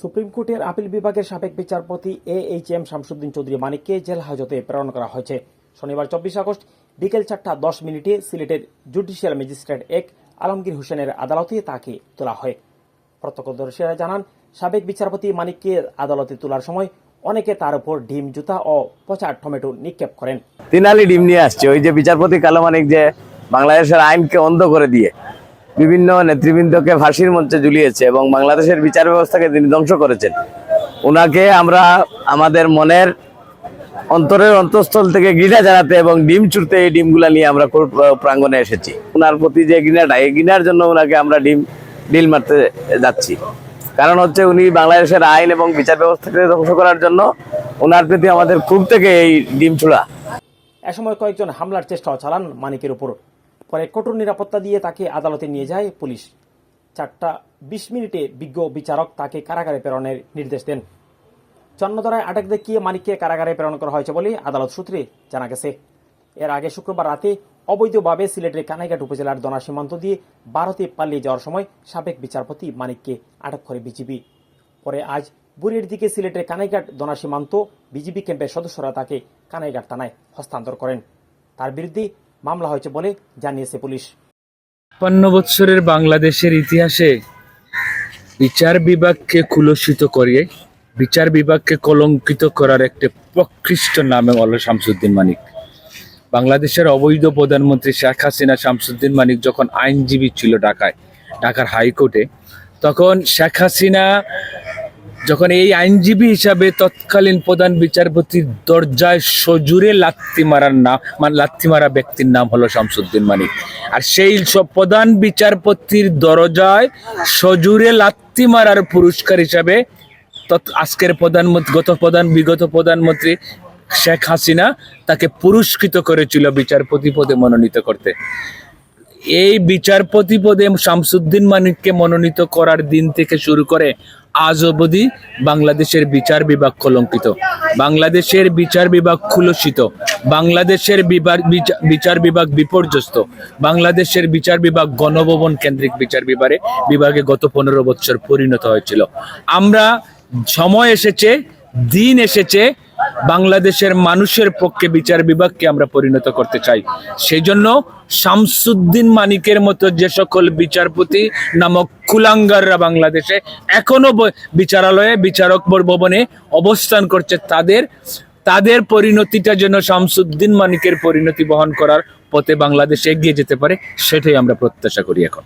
Supreme কোর্টের appeal বিভাগের সাবেক বিচারপতি A H M Shamsuddin Chowdhury মানিককে jail হাজতে প্রেরণ করা হয়েছে। শনিবার চব্বিশ আগস্ট বিকেল চারটা দশ মিনিটে সিলেটের জুডিশিয়াল ম্যাজিস্ট্রেট এক আলমগীর হোসেনের আদালতে তাকে তোলা হয়। প্রত্যক্ষদর্শীরা জানান, সাবেক বিচারপতি মানিককে আদালতে তোলার সময় অনেকে তার উপর ডিম জুতা ও পচা টমেটো নিক্ষেপ করেন। তিনালি ডিম নিয়ে আসছে। ওই যে বিচারপতি কালো মানিক যে বাংলাদেশের আইনকে অন্ধ করে দিয়ে বিভিন্ন নেতৃবৃন্দকে ফাঁসির মঞ্চে ঝুলিয়েছে এবং বাংলাদেশের বিচার ব্যবস্থাকে তিনি ধ্বংস করেছেন। ওনাকে আমরা আমাদের মনের অন্তরের অন্তঃস্থল থেকে ঘৃণা জানাতে এবং ডিম চুরতে এই ডিমগুলা নিয়ে আমরা কোর্ট প্রাঙ্গণে এসেছি। ওনার প্রতি যে ঘৃণাটা, এই ঘৃণার জন্য ওনাকে আমরা ডিম, ডিল মারতে যাচ্ছি। কারণ হচ্ছে উনি বাংলাদেশের আইন এবং বিচার ব্যবস্থাকে ধ্বংস করার জন্য ওনার প্রতি আমাদের খুব থেকে এই ডিম ছোড়া। এ সময় কয়েকজন হামলার চেষ্টাও চালান মানিকের উপর। পরে কঠোর নিরাপত্তা দিয়ে তাকে আদালতে নিয়ে যায় পুলিশ। চারটা বিশ মিনিটে বিজ্ঞ বিচারক তাকে কারাগারে প্রেরণের নির্দেশ দেন। চন্নদরায় আটক দেখিয়ে মানিককে কারাগারে প্রেরণ করা হয়েছে বলে আদালত সূত্রে জানা গেছে। এর আগে শুক্রবার রাতে অবৈধভাবে সিলেটের কানাইঘাট উপজেলার দনা সীমান্ত দিয়ে ভারতে পালিয়ে যাওয়ার সময় সাবেক বিচারপতি মানিককে আটক করে বিজিবি। পরে আজ বুড়ির দিকে সিলেটের কানাইঘাট দনা সীমান্ত বিজিবি ক্যাম্পের সদস্যরা তাকে কানাইঘাট থানায় হস্তান্তর করেন। তার বিরুদ্ধে মামলা হয়েছে বলে জানিয়েছে পুলিশ। ছাপ্পান্ন বৎসরের বাংলাদেশের ইতিহাসে বিচার বিভাগকে কুলসিত করিয়ে বিচার বিভাগকে কলঙ্কিত করার একটি প্রকৃষ্ট নামে হলো শামসুদ্দিন মানিক। বাংলাদেশের অবৈধ প্রধানমন্ত্রী শেখ হাসিনা শামসুদ্দিন মানিক যখন আইনজীবী ছিল ঢাকায়, ঢাকার হাইকোর্টে, তখন শেখ হাসিনা যখন এই আইনজীবী হিসাবে তৎকালীন প্রধান বিচারপতির দরজায় সজুরে লাত্তি মারার নাম মানে লাত্তি মারা ব্যক্তির নাম হলো শামসুদ্দিন মানিক। আর সেই সব প্রধান বিচারপতির দরজায় সজুরে লাত্তি মারার পুরস্কার হিসাবে আজকের প্রধানমন্ত্রী গত প্রধান বিগত প্রধানমন্ত্রী শেখ হাসিনা তাকে পুরস্কৃত করেছিল বিচারপতি পদে মনোনীত করতে। এই বিচারপতি পদে শামসুদ্দিন মানিককে মনোনীত করার দিন থেকে শুরু করে আজ অবধি বাংলাদেশের বিচার বিভাগ কলঙ্কিত। বাংলাদেশের বিচার বিভাগ খুলসিত বাংলাদেশের বিচার বিভাগ বিপর্যস্ত। বাংলাদেশের বিচার বিভাগ গণভবন কেন্দ্রিক বিচার বিভাগে বিভাগে গত পনেরো বছর পরিণত হয়েছিল। আমরা সময় এসেছে, দিন এসেছে বাংলাদেশের মানুষের পক্ষে বিচার বিভাগকে আমরা পরিণত করতে চাই। সেই জন্য শামসুদ্দিন মানিকের মতো যে সকল বিচারপতি নামক কুলাঙ্গাররা বাংলাদেশে এখনও বিচারালয়ে, বিচারক ভবনে অবস্থান করছে, তাদের তাদের পরিণতিটা যেন শামসুদ্দিন মানিকের পরিণতি বহন করার পথে বাংলাদেশ এগিয়ে যেতে পারে, সেটাই আমরা প্রত্যাশা করি এখন।